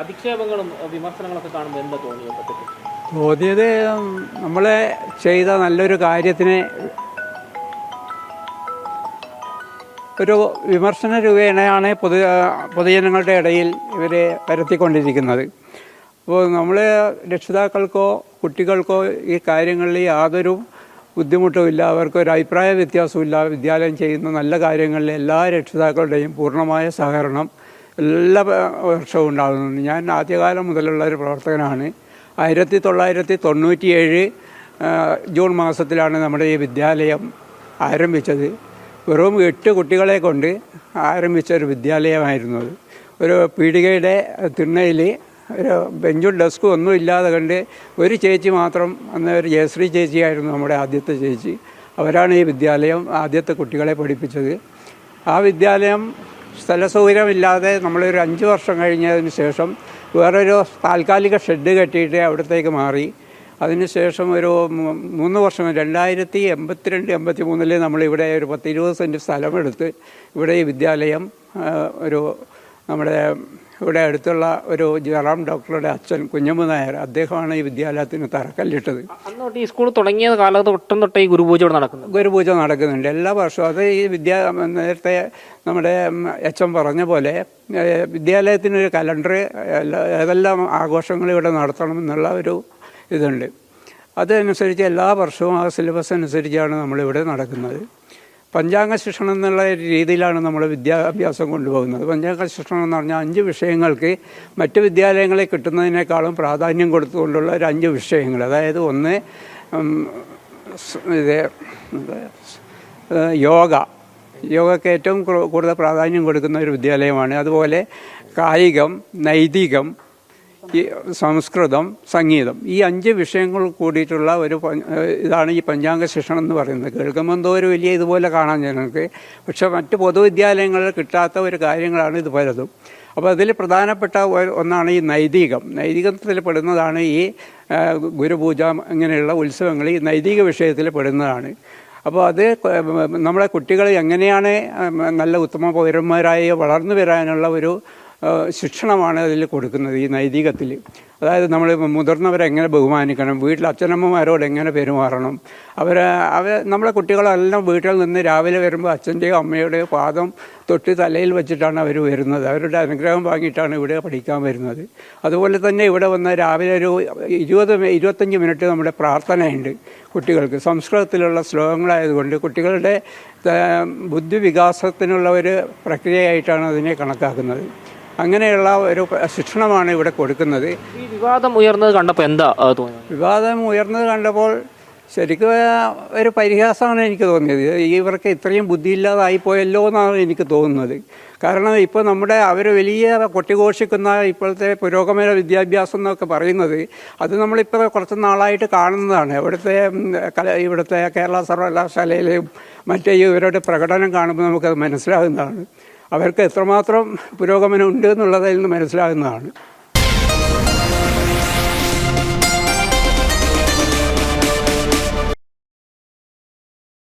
അധിക്ഷേപങ്ങളും വിമർശനങ്ങളൊക്കെ കാണുമ്പോൾ എന്താ തോന്നിയത് തോന്നിയത് നമ്മളെ ചെയ്ത നല്ലൊരു കാര്യത്തിന് ഒരു വിമർശന രൂപേണയാണ് പൊതു പൊതുജനങ്ങളുടെ ഇടയിൽ ഇവരെ പരത്തിക്കൊണ്ടിരിക്കുന്നത്. അപ്പോൾ നമ്മൾ രക്ഷിതാക്കൾക്കോ കുട്ടികൾക്കോ ഈ കാര്യങ്ങളിൽ യാതൊരു ബുദ്ധിമുട്ടുമില്ല അവർക്ക് ഒരു അഭിപ്രായ വ്യത്യാസമില്ല വിദ്യാലയം ചെയ്യുന്ന നല്ല കാര്യങ്ങളിൽ എല്ലാ രക്ഷിതാക്കളുടെയും പൂർണമായ സഹകരണം എല്ലാ വർഷവും ഉണ്ടാകുന്നുണ്ട് ഞാൻ ആദ്യകാലം മുതലുള്ള ഒരു പ്രവർത്തകനാണ്. ആയിരത്തി തൊള്ളായിരത്തി തൊണ്ണൂറ്റിയേഴ് ജൂൺ മാസത്തിലാണ് നമ്മുടെ ഈ വിദ്യാലയം ആരംഭിച്ചത്. വെറും എട്ട് കുട്ടികളെ കൊണ്ട് ആരംഭിച്ച ഒരു വിദ്യാലയമായിരുന്നു അത്. ഒരു പീടികയുടെ തിണ്ണയിൽ ഒരു ബെഞ്ചും ഡെസ്കും ഒന്നും ഇല്ലാതെ കണ്ട് ഒരു ചേച്ചി മാത്രം അന്ന് ഒരു ജയശ്രീ ചേച്ചിയായിരുന്നു നമ്മുടെ ആദ്യത്തെ ചേച്ചി. അവരാണ് ഈ വിദ്യാലയം ആദ്യത്തെ കുട്ടികളെ പഠിപ്പിച്ചത്. ആ വിദ്യാലയം സ്ഥല സൗകര്യമില്ലാതെ നമ്മളൊരു അഞ്ച് വർഷം കഴിഞ്ഞതിന് ശേഷം വേറൊരു താൽക്കാലിക ഷെഡ് കെട്ടിയിട്ട് അവിടത്തേക്ക് മാറി. അതിനുശേഷം ഒരു മൂന്ന് വർഷം രണ്ടായിരത്തി എൺപത്തിരണ്ട് എൺപത്തി മൂന്നിൽ നമ്മളിവിടെ ഒരു പത്തിരുപത് സെന്റ് സ്ഥലമെടുത്ത് ഇവിടെ ഈ വിദ്യാലയം ഒരു നമ്മുടെ ഇവിടെ അടുത്തുള്ള ഒരു ജയറാം ഡോക്ടറുടെ അച്ഛൻ കുഞ്ഞമ്മ നായർ അദ്ദേഹമാണ് ഈ വിദ്യാലയത്തിന് തറക്കല്ലിട്ടത്. അന്നോട്ട് ഈ സ്കൂൾ തുടങ്ങിയ കാലത്ത് ഒട്ടും തൊട്ടേ ഈ ഗുരുപൂജ നടക്കുന്നു ഗുരുപൂജ നടക്കുന്നുണ്ട്. എല്ലാ വർഷവും അത് ഈ വിദ്യാ നേരത്തെ നമ്മുടെ എച്ച് എം പറഞ്ഞ പോലെ വിദ്യാലയത്തിനൊരു കലണ്ടർ ഏതെല്ലാം ആഘോഷങ്ങൾ ഇവിടെ നടത്തണം എന്നുള്ള ഒരു ഇതുണ്ട്. അതനുസരിച്ച് എല്ലാ വർഷവും ആ സിലബസ് അനുസരിച്ചാണ് നമ്മളിവിടെ നടക്കുന്നത്. പഞ്ചാംഗ ശിക്ഷണം എന്നുള്ള രീതിയിലാണ് നമ്മൾ വിദ്യാഭ്യാസം കൊണ്ടുപോകുന്നത്. പഞ്ചാംഗ ശിക്ഷണം എന്ന് പറഞ്ഞാൽ അഞ്ച് വിഷയങ്ങൾക്ക് മറ്റ് വിദ്യാലയങ്ങളെ കിട്ടുന്നതിനേക്കാളും പ്രാധാന്യം കൊടുത്തുകൊണ്ടുള്ള ഒരു അഞ്ച് വിഷയങ്ങൾ. അതായത് ഒന്ന് ഇത് യോഗ. യോഗയ്ക്ക് ഏറ്റവും കൂടുതൽ പ്രാധാന്യം കൊടുക്കുന്ന ഒരു വിദ്യാലയമാണ്. അതുപോലെ കായികം നൈതികം ഈ സംസ്കൃതം സംഗീതം ഈ അഞ്ച് വിഷയങ്ങൾ കൂടിയിട്ടുള്ള ഒരു ഇതാണ് ഈ പഞ്ചാംഗ ശിക്ഷണം എന്ന് പറയുന്നത്. കേൾക്കുമ്പോൾ എന്തോ ഒരു വലിയ ഇതുപോലെ കാണാൻ ഞങ്ങൾക്ക് പക്ഷെ മറ്റ് പൊതുവിദ്യാലയങ്ങളിൽ കിട്ടാത്ത ഒരു കാര്യങ്ങളാണ് ഇത് പലതും. അപ്പോൾ അതിൽ പ്രധാനപ്പെട്ട ഒന്നാണ് ഈ നൈതികം. നൈതികത്തിൽ പെടുന്നതാണ് ഈ ഗുരുപൂജ ഇങ്ങനെയുള്ള ഉത്സവങ്ങൾ ഈ നൈതിക വിഷയത്തിൽ പെടുന്നതാണ്. അപ്പോൾ അത് നമ്മളെ കുട്ടികൾ എങ്ങനെയാണ് നല്ല ഉത്തമ പൗരന്മാരായി വളർന്നു വരാനുള്ള ഒരു ശിക്ഷണമാണ് അതിൽ കൊടുക്കുന്നത് ഈ നൈതികത്തിൽ. അതായത് നമ്മൾ മുതിർന്നവരെ എങ്ങനെ ബഹുമാനിക്കണം വീട്ടിൽ അച്ഛനമ്മമാരോട് എങ്ങനെ പെരുമാറണം അവർ അവർ നമ്മളെ കുട്ടികളെല്ലാം വീട്ടിൽ നിന്ന് രാവിലെ വരുമ്പോൾ അച്ഛന്റെയോ അമ്മയുടെയോ പാദം തൊട്ട് തലയിൽ വെച്ചിട്ടാണ് അവർ വരുന്നത്. അവരുടെ അനുഗ്രഹം വാങ്ങിയിട്ടാണ് ഇവിടെ പഠിക്കാൻ വരുന്നത്. അതുപോലെ തന്നെ ഇവിടെ വന്ന രാവിലെ ഒരു ഇരുപത് ഇരുപത്തഞ്ച് മിനിറ്റ് നമ്മുടെ പ്രാർത്ഥനയുണ്ട് കുട്ടികൾക്ക്. സംസ്കൃതത്തിലുള്ള ശ്ലോകങ്ങളായതുകൊണ്ട് കുട്ടികളുടെ ബുദ്ധിവികാസത്തിനുള്ള ഒരു പ്രക്രിയയായിട്ടാണ് അതിനെ കണക്കാക്കുന്നത്. അങ്ങനെയുള്ള ഒരു ശിക്ഷണമാണ് ഇവിടെ കൊടുക്കുന്നത്. ഈ വിവാദം ഉയർന്നത് കണ്ടപ്പോൾ എന്താ തോന്നിയത്? വിവാദം ഉയർന്നത് കണ്ടപ്പോൾ ശരിക്കും ഒരു പരിഹാസമാണ് എനിക്ക് തോന്നിയത്. ഇവർക്ക് ഇത്രയും ബുദ്ധിയില്ലാതായിപ്പോയല്ലോ എന്നാണ് എനിക്ക് തോന്നുന്നത്. കാരണം ഇപ്പോൾ നമ്മുടെ അവർ വലിയ കൊട്ടിഘോഷിക്കുന്ന ഇപ്പോഴത്തെ പുരോഗമന വിദ്യാഭ്യാസം എന്നൊക്കെ പറയുന്നത് അത് നമ്മളിപ്പോൾ കുറച്ച് നാളായിട്ട് കാണുന്നതാണ്. ഇവിടുത്തെ കല ഇവിടുത്തെ കേരള സർവകലാശാലയിലെയും മറ്റേ ഇവരുടെ പ്രകടനം കാണുമ്പോൾ നമുക്കത് മനസ്സിലാകുന്നതാണ്. അവർക്ക് എത്രമാത്രം പുരോഗമനം ഉണ്ട് എന്നുള്ളതിൽ നിന്ന് മനസ്സിലാകുന്നതാണ്.